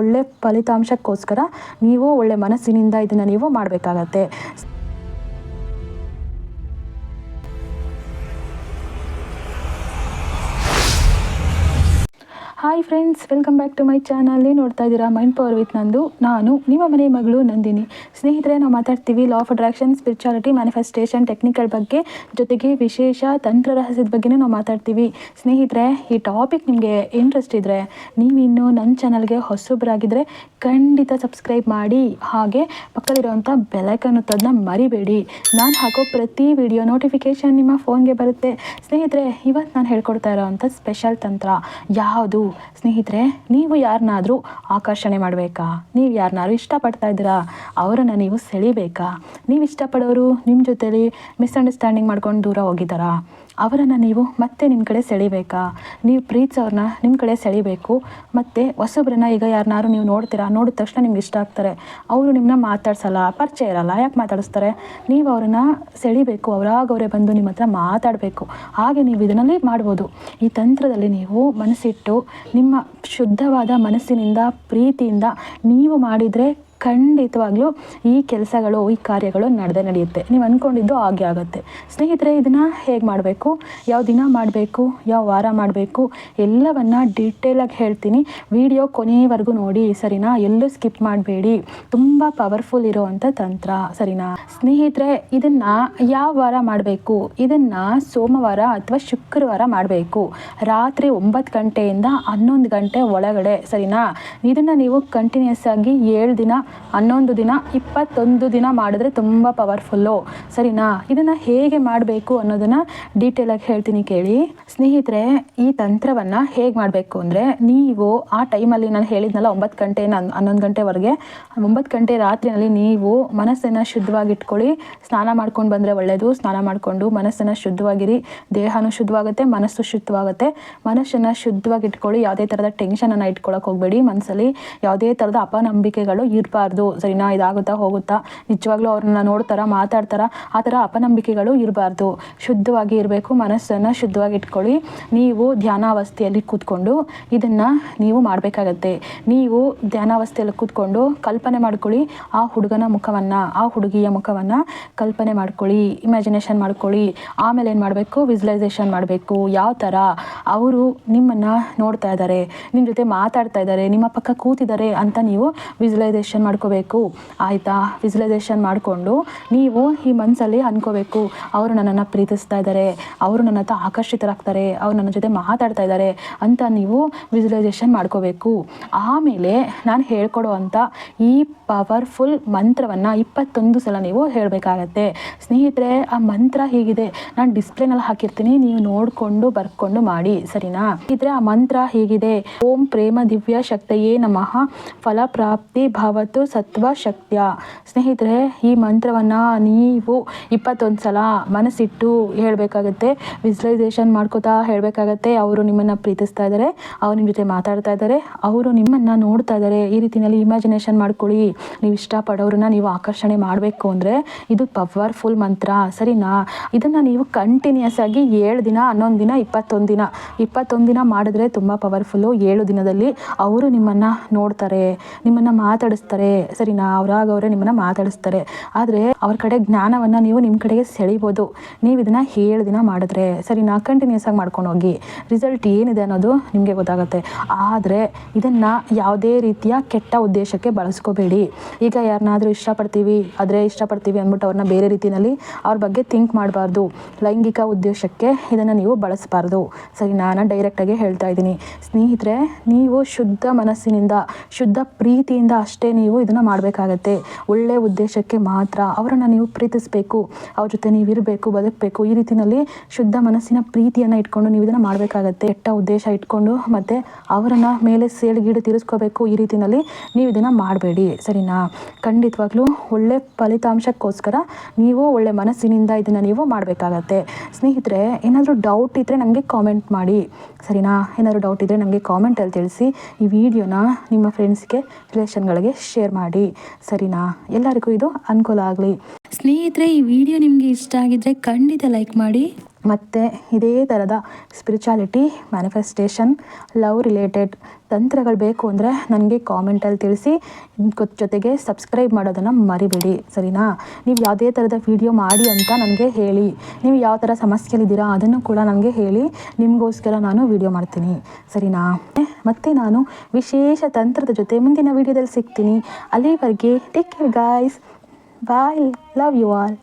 ಒಳ್ಳೆ ಫಲಿತಾಂಶಕ್ಕೋಸ್ಕರ ನೀವು ಒಳ್ಳೆ ಮನಸ್ಸಿನಿಂದ ಇದನ್ನು ನೀವು ಮಾಡಬೇಕಾಗತ್ತೆ. Hi friends welcome back to my channel ನೋಡ್ತಾ ಇದ್ದೀರಾ? ಮೈಂಡ್ ಪವರ್ ವಿತ್ ನಂದು. ನಾನು ನಿಮ್ಮ ಮನೆ ಮಗಳು ನಂದಿನಿ. ಸ್ನೇಹಿತರೆ, ನಾವು ಮಾತಾಡ್ತೀವಿ law of attraction spirituality manifestation technical ಬಗ್ಗೆ. ಜೊತೆಗೆ ವಿಶೇಷ ತಂತ್ರ ರಹಸ್ಯದ ಬಗ್ಗೆನೂ ನಾವು ಮಾತಾಡ್ತೀವಿ. ಸ್ನೇಹಿತರೆ, ಈ ಟಾಪಿಕ್ ನಿಮಗೆ ಇಂಟ್ರೆಸ್ಟ್ ಇದ್ದರೆ ನೀವಿನ್ನು ನನ್ನ ಚಾನಲ್ಗೆ ಹೊಸೊಬ್ಬರಾಗಿದ್ದರೆ ಖಂಡಿತ ಸಬ್ಸ್ಕ್ರೈಬ್ ಮಾಡಿ. ಹಾಗೆ ಪಕ್ಕದಲ್ಲಿರುವಂಥ ಬೆಲೈಕನ್ ತದನ್ನ ಮರಿಬೇಡಿ. ನಾನು ಹಾಕೋ ಪ್ರತಿ ವಿಡಿಯೋ ನೋಟಿಫಿಕೇಷನ್ ನಿಮ್ಮ ಫೋನ್ಗೆ ಬರುತ್ತೆ. ಸ್ನೇಹಿತರೆ ಇವತ್ತು ನಾನು ಹೇಳ್ಕೊಡ್ತಾ ಇರೋವಂಥ ಸ್ಪೆಷಲ್ ತಂತ್ರ ಯಾವುದು? ಸ್ನೇಹಿತರೆ, ನೀವು ಯಾರನ್ನಾದರೂ ಆಕರ್ಷಣೆ ಮಾಡಬೇಕಾ? ನೀವು ಯಾರನ್ನಾದ್ರೂ ಇಷ್ಟಪಡ್ತಾ ಇದ್ದೀರಾ? ಅವರನ್ನು ನೀವು ಸೆಳಿಬೇಕಾ? ನೀವು ಇಷ್ಟಪಡೋರು ನಿಮ್ಮ ಜೊತೆಲಿ ಮಿಸ್ಅಂಡರ್ಸ್ಟ್ಯಾಂಡಿಂಗ್ ಮಾಡ್ಕೊಂಡು ದೂರ ಹೋಗಿದ್ದಾರಾ? ಅವರನ್ನು ನೀವು ಮತ್ತೆ ನಿಮ್ಮ ಕಡೆ ಸೆಳಿಬೇಕಾ? ನೀವು ಪ್ರೀತಿಸೋರನ್ನ ನಿಮ್ಮ ಕಡೆ ಸೆಳಿಬೇಕು. ಮತ್ತು ಹೊಸಬ್ರನ್ನ ಈಗ ಯಾರನ್ನಾರು ನೀವು ನೋಡ್ತೀರಾ? ನೋಡಿದ ತಕ್ಷಣ ನಿಮ್ಗೆ ಇಷ್ಟ ಆಗ್ತಾರೆ. ಅವರು ನಿಮ್ಮನ್ನ ಮಾತಾಡ್ಸಲ್ಲ, ಪರಿಚಯ ಇರಲ್ಲ. ಯಾಕೆ ಮಾತಾಡಿಸ್ತಾರೆ? ನೀವು ಅವರನ್ನ ಸೆಳಿಬೇಕು. ಅವರಾಗ ಅವರೇ ಬಂದು ನಿಮ್ಮ ಹತ್ರ ಮಾತಾಡಬೇಕು. ಹಾಗೆ ನೀವು ಇದನ್ನಲ್ಲಿ ಮಾಡ್ಬೋದು. ಈ ತಂತ್ರದಲ್ಲಿ ನೀವು ಮನಸ್ಸಿಟ್ಟು ನಿಮ್ಮ ಶುದ್ಧವಾದ ಮನಸ್ಸಿನಿಂದ ಪ್ರೀತಿಯಿಂದ ನೀವು ಮಾಡಿದರೆ ಖಂಡಿತವಾಗ್ಲೂ ಈ ಕೆಲಸಗಳು, ಈ ಕಾರ್ಯಗಳು ನಡೆದೇ ನಡೆಯುತ್ತೆ. ನೀವು ಅಂದ್ಕೊಂಡಿದ್ದು ಹಾಗೆ ಆಗುತ್ತೆ. ಸ್ನೇಹಿತರೆ, ಇದನ್ನು ಹೇಗೆ ಮಾಡಬೇಕು? ಯಾವ ದಿನ ಮಾಡಬೇಕು? ಯಾವ ವಾರ ಮಾಡಬೇಕು? ಎಲ್ಲವನ್ನು ಡೀಟೇಲಾಗಿ ಹೇಳ್ತೀನಿ. ವಿಡಿಯೋ ಕೊನೆಯವರೆಗೂ ನೋಡಿ, ಸರಿನಾ? ಎಲ್ಲೂ ಸ್ಕಿಪ್ ಮಾಡಬೇಡಿ. ತುಂಬ ಪವರ್ಫುಲ್ ಇರೋವಂಥ ತಂತ್ರ, ಸರಿನಾ? ಸ್ನೇಹಿತರೆ, ಇದನ್ನು ಯಾವ ವಾರ ಮಾಡಬೇಕು? ಇದನ್ನು ಸೋಮವಾರ ಅಥವಾ ಶುಕ್ರವಾರ ಮಾಡಬೇಕು. ರಾತ್ರಿ ಒಂಬತ್ತು ಗಂಟೆಯಿಂದ ಹನ್ನೊಂದು ಗಂಟೆ ಒಳಗಡೆ, ಸರಿನಾ? ಇದನ್ನು ನೀವು ಕಂಟಿನ್ಯೂಸ್ ಆಗಿ ಏಳು ದಿನ ಹನ್ನೊಂದು ದಿನ, ಇಪ್ಪತ್ತೊಂದು ದಿನ ಮಾಡಿದ್ರೆ ತುಂಬ ಪವರ್ಫುಲ್ಲು ಸರಿನಾ? ಇದನ್ನು ಹೇಗೆ ಮಾಡಬೇಕು ಅನ್ನೋದನ್ನು ಡೀಟೇಲಾಗಿ ಹೇಳ್ತೀನಿ ಕೇಳಿ. ಸ್ನೇಹಿತರೆ, ಈ ತಂತ್ರವನ್ನು ಹೇಗೆ ಮಾಡಬೇಕು ಅಂದರೆ, ನೀವು ಆ ಟೈಮಲ್ಲಿ ನಾನು ಹೇಳಿದ್ನಲ್ಲ, ಒಂಬತ್ತು ಗಂಟೆ ಹನ್ನೊಂದು ಗಂಟೆವರೆಗೆ, ಒಂಬತ್ತು ಗಂಟೆ ರಾತ್ರಿನಲ್ಲಿ ನೀವು ಮನಸ್ಸನ್ನು ಶುದ್ಧವಾಗಿ ಇಟ್ಕೊಳ್ಳಿ ಸ್ನಾನ ಮಾಡ್ಕೊಂಡು ಬಂದರೆ ಒಳ್ಳೆಯದು ಸ್ನಾನ ಮಾಡಿಕೊಂಡು ಮನಸ್ಸನ್ನು ಶುದ್ಧವಾಗಿರಿ. ದೇಹನೂ ಶುದ್ಧವಾಗುತ್ತೆ, ಮನಸ್ಸು ಶುದ್ಧವಾಗುತ್ತೆ. ಮನಸ್ಸನ್ನು ಶುದ್ಧವಾಗಿ ಇಟ್ಕೊಳ್ಳಿ ಯಾವುದೇ ಥರದ ಟೆನ್ಷನನ್ನು ಇಟ್ಕೊಳ್ಳೋಕೆ ಹೋಗಬೇಡಿ. ಮನಸ್ಸಲ್ಲಿ ಯಾವುದೇ ಥರದ ಅಪನಂಬಿಕೆಗಳು ಇರಬಾರ್ದು. ಸರಿನಾ? ಇದಾಗುತ್ತಾ ಹೋಗುತ್ತಾ? ನಿಜವಾಗ್ಲೂ ಅವ್ರನ್ನ ನೋಡ್ತಾರ, ಮಾತಾಡ್ತಾರ, ಆ ಥರ ಅಪನಂಬಿಕೆಗಳು ಇರಬಾರ್ದು. ಶುದ್ಧವಾಗಿ ಇರಬೇಕು, ಮನಸ್ಸನ್ನು ಶುದ್ಧವಾಗಿ ಇಟ್ಕೊಳ್ಳಿ. ನೀವು ಧ್ಯಾನಾವಸ್ಥೆಯಲ್ಲಿ ಕೂತ್ಕೊಂಡು ಇದನ್ನು ನೀವು ಮಾಡಬೇಕಾಗತ್ತೆ. ನೀವು ಧ್ಯಾನಾವಸ್ಥೆಯಲ್ಲಿ ಕೂತ್ಕೊಂಡು ಕಲ್ಪನೆ ಮಾಡ್ಕೊಳ್ಳಿ ಆ ಹುಡುಗನ ಮುಖವನ್ನು, ಆ ಹುಡುಗಿಯ ಮುಖವನ್ನು ಕಲ್ಪನೆ ಮಾಡ್ಕೊಳ್ಳಿ ಇಮ್ಯಾಜಿನೇಷನ್ ಮಾಡ್ಕೊಳ್ಳಿ. ಆಮೇಲೆ ಏನು ಮಾಡಬೇಕು? ವಿಜುಲೈಸೇಷನ್ ಮಾಡಬೇಕು. ಯಾವ ಥರ? ಅವರು ನಿಮ್ಮನ್ನು ನೋಡ್ತಾ ಇದ್ದಾರೆ ನಿಮ್ಮ ಜೊತೆ ಮಾತಾಡ್ತಾ ಇದ್ದಾರೆ, ನಿಮ್ಮ ಪಕ್ಕ ಕೂತಿದ್ದಾರೆ ಅಂತ ನೀವು ವಿಜುವಲೈಸೇಷನ್ ಮಾಡ್ಕೋಬೇಕು. ಆಯಿತಾ? ವಿಜುವಲೈಸೇಷನ್ ಮಾಡಿಕೊಂಡು ನೀವು ಈ ಮನಸ್ಸಲ್ಲಿ ಅನ್ಕೋಬೇಕು, ಅವರು ನನ್ನನ್ನು ಪ್ರೀತಿಸ್ತಾ ಇದ್ದಾರೆ ಅವರು ನನ್ನ ಹತ್ರ ಆಕರ್ಷಿತರಾಗ್ತಾರೆ, ಅವ್ರು ನನ್ನ ಜೊತೆ ಮಾತಾಡ್ತಾ ಇದ್ದಾರೆ ಅಂತ ನೀವು ವಿಜುವಲೈಸೇಷನ್ ಮಾಡ್ಕೋಬೇಕು. ಆಮೇಲೆ ನಾನು ಹೇಳ್ಕೊಡೋ ಅಂಥ ಈ ಪವರ್ಫುಲ್ ಮಂತ್ರವನ್ನು ಇಪ್ಪತ್ತೊಂದು ಸಲ ನೀವು ಹೇಳಬೇಕಾಗತ್ತೆ. ಸ್ನೇಹಿತರೆ, ಆ ಮಂತ್ರ ಹೀಗಿದೆ? ನಾನು ಡಿಸ್ಪ್ಲೇನಲ್ಲಿ ಹಾಕಿರ್ತೀನಿ, ನೀವು ನೋಡಿಕೊಂಡು ಬರ್ಕೊಂಡು ಮಾಡಿ, ಸರಿನಾ? ಇದ್ರೆ ಆ ಮಂತ್ರ ಹೀಗಿದೆ? ಓಂ ಪ್ರೇಮ ದಿವ್ಯ ಶಕ್ತಿಯೇ ನಮಃ. ಫಲಪ್ರಾಪ್ತಿ ಭವತು ಸತ್ವ ಶಕ್ತಿಯ. ಸ್ನೇಹಿತರೆ, ಈ ಮಂತ್ರವನ್ನು ನೀವು ಇಪ್ಪತ್ತೊಂದು ಸಲ ಮನಸ್ಸಿಟ್ಟು ಹೇಳಬೇಕಾಗತ್ತೆ, ವಿಜುವಲೈಸೇಷನ್ ಮಾಡ್ಕೋತಾ ಹೇಳಬೇಕಾಗತ್ತೆ, ಅವರು ನಿಮ್ಮನ್ನು ಪ್ರೀತಿಸ್ತಾ ಇದ್ದಾರೆ ಅವ್ರು ನಿಮ್ಮ ಜೊತೆ ಮಾತಾಡ್ತಾ ಇದ್ದಾರೆ ಅವರು ನಿಮ್ಮನ್ನು ನೋಡ್ತಾ ಇದ್ದಾರೆ ಈ ರೀತಿಯಲ್ಲಿ ಇಮ್ಯಾಜಿನೇಷನ್ ಮಾಡ್ಕೊಳ್ಳಿ. ನೀವು ಇಷ್ಟಪಡೋರನ್ನ ನೀವು ಆಕರ್ಷಣೆ ಮಾಡಬೇಕು ಅಂದರೆ ಇದು ಪವರ್ಫುಲ್ ಮಂತ್ರ, ಸರಿನಾ? ಇದನ್ನು ನೀವು ಕಂಟಿನ್ಯೂಸ್ ಆಗಿ ಏಳು ದಿನ, ಹನ್ನೊಂದು ದಿನ, ಇಪ್ಪತ್ತೊಂದು ದಿನ ಇಪ್ಪತ್ತೊಂದು ದಿನ ಮಾಡಿದ್ರೆ ತುಂಬ ಪವರ್ಫುಲ್ಲು ಏಳು ದಿನದಲ್ಲಿ ಅವರು ನಿಮ್ಮನ್ನು ನೋಡ್ತಾರೆ, ನಿಮ್ಮನ್ನು ಮಾತಾಡಿಸ್ತಾರೆ ಸರಿನಾ ಅವ್ರಾಗ ಅವರೇ ನಿಮ್ಮನ್ನು ಮಾತಾಡಿಸ್ತಾರೆ. ಆದರೆ ಅವ್ರ ಕಡೆ ಜ್ಞಾನವನ್ನು ನೀವು ನಿಮ್ಮ ಕಡೆಗೆ ಸೆಳಿಬೋದು. ನೀವು ಇದನ್ನು ಏಳು ದಿನ ಮಾಡಿದ್ರೆ ಸರಿನಾ ಕಂಟಿನ್ಯೂಸ್ ಆಗಿ ಮಾಡ್ಕೊಂಡು ಹೋಗಿ ರಿಸಲ್ಟ್ ಏನಿದೆ ಅನ್ನೋದು ನಿಮಗೆ ಗೊತ್ತಾಗುತ್ತೆ. ಆದರೆ ಇದನ್ನು ಯಾವುದೇ ರೀತಿಯ ಕೆಟ್ಟ ಉದ್ದೇಶಕ್ಕೆ ಬಳಸ್ಕೋಬೇಡಿ. ಈಗ ಯಾರನ್ನಾದರೂ ಇಷ್ಟಪಡ್ತೀವಿ, ಆದರೆ ಇಷ್ಟಪಡ್ತೀವಿ ಅಂದ್ಬಿಟ್ಟು ಅವ್ರನ್ನ ಬೇರೆ ರೀತಿಯಲ್ಲಿ ಅವ್ರ ಬಗ್ಗೆ ಥಿಂಕ್ ಮಾಡಬಾರ್ದು. ಲೈಂಗಿಕ ಉದ್ದೇಶಕ್ಕೆ ಇದನ್ನು ನೀವು ಬಳಸಬಾರ್ದು. ಸರಿ, ನಾನು ಡೈರೆಕ್ಟಾಗಿ ಹೇಳ್ತಾ ಇದ್ದೀನಿ. ಸ್ನೇಹಿತರೆ, ನೀವು ಶುದ್ಧ ಮನಸ್ಸಿನಿಂದ, ಶುದ್ಧ ಪ್ರೀತಿಯಿಂದ ಅಷ್ಟೇ ನೀವು ಇದನ್ನು ಮಾಡಬೇಕಾಗತ್ತೆ. ಒಳ್ಳೆಯ ಉದ್ದೇಶಕ್ಕೆ ಮಾತ್ರ ಅವರನ್ನು ನೀವು ಪ್ರೀತಿಸಬೇಕು. ಅವ್ರ ಜೊತೆ ನೀವು ಇರಬೇಕು, ಬದುಕಬೇಕು. ಈ ರೀತಿಯಲ್ಲಿ ಶುದ್ಧ ಮನಸ್ಸಿನ ಪ್ರೀತಿಯನ್ನು ಇಟ್ಕೊಂಡು ನೀವು ಇದನ್ನು ಮಾಡಬೇಕಾಗತ್ತೆ. ಕೆಟ್ಟ ಉದ್ದೇಶ ಇಟ್ಕೊಂಡು ಮತ್ತು ಅವರನ್ನು ಮೇಲೆ ಸೇಳ್ಗೀಡು ತಿರುಸ್ಕೋಬೇಕು. ಈ ರೀತಿಯಲ್ಲಿ ನೀವು ಇದನ್ನು ಮಾಡಬೇಡಿ. ಸರಿನಾ? ಖಂಡಿತವಾಗ್ಲೂ ಒಳ್ಳೆ ಫಲಿತಾಂಶಕ್ಕೋಸ್ಕರ ನೀವು ಒಳ್ಳೆ ಮನಸ್ಸಿನಿಂದ ಇದನ್ನು ನೀವು ಮಾಡಬೇಕಾಗತ್ತೆ. ಸ್ನೇಹಿತರೆ, ಏನಾದರೂ ಡೌಟ್ ಇದ್ದರೆ ನನಗೆ ಕಾಮೆಂಟ್ ಮಾಡಿ. ಸರಿನಾ? ಏನಾದರೂ ಡೌಟ್ ಇದ್ದರೆ ನನಗೆ ಕಾಮೆಂಟಲ್ಲಿ ತಿಳಿಸಿ. ಈ ವಿಡಿಯೋನ ನಿಮ್ಮ ಫ್ರೆಂಡ್ಸ್ಗೆ ರಿಲೇಷನ್ಗಳಿಗೆ ಶೇರ್ ಮಾಡಿ. ಸರಿನಾ? ಎಲ್ಲರಿಗೂ ಇದು ಅನುಕೂಲ ಆಗಲಿ. ಸ್ನೇಹಿತರೆ, ಈ ವಿಡಿಯೋ ನಿಮಗೆ ಇಷ್ಟ ಆಗಿದ್ರೆ ಖಂಡಿತ ಲೈಕ್ ಮಾಡಿ. ಮತ್ತು ಇದೇ ಥರದ ಸ್ಪಿರಿಚುಯಾಲಿಟಿ ಮ್ಯಾನಿಫೆಸ್ಟೇಷನ್ ಲವ್ ರಿಲೇಟೆಡ್ ತಂತ್ರಗಳು ಬೇಕು ಅಂದರೆ ನನಗೆ ಕಾಮೆಂಟಲ್ಲಿ ತಿಳಿಸಿ. ಜೊತೆಗೆ ಸಬ್ಸ್ಕ್ರೈಬ್ ಮಾಡೋದನ್ನು ಮರಿಬೇಡಿ, ಸರಿನಾ? ನೀವು ಯಾವುದೇ ಥರದ ವಿಡಿಯೋ ಮಾಡಿ ಅಂತ ನನಗೆ ಹೇಳಿ. ನೀವು ಯಾವ ಥರ ಸಮಸ್ಯೆಲಿದ್ದೀರಾ ಅದನ್ನು ಕೂಡ ನನಗೆ ಹೇಳಿ. ನಿಮಗೋಸ್ಕರ ನಾನು ವೀಡಿಯೋ ಮಾಡ್ತೀನಿ, ಸರಿನಾ? ಮತ್ತೆ ನಾನು ವಿಶೇಷ ತಂತ್ರದ ಜೊತೆ ಮುಂದಿನ ವೀಡಿಯೋದಲ್ಲಿ ಸಿಗ್ತೀನಿ. ಅಲ್ಲಿವರೆಗೆ take care guys bye love you all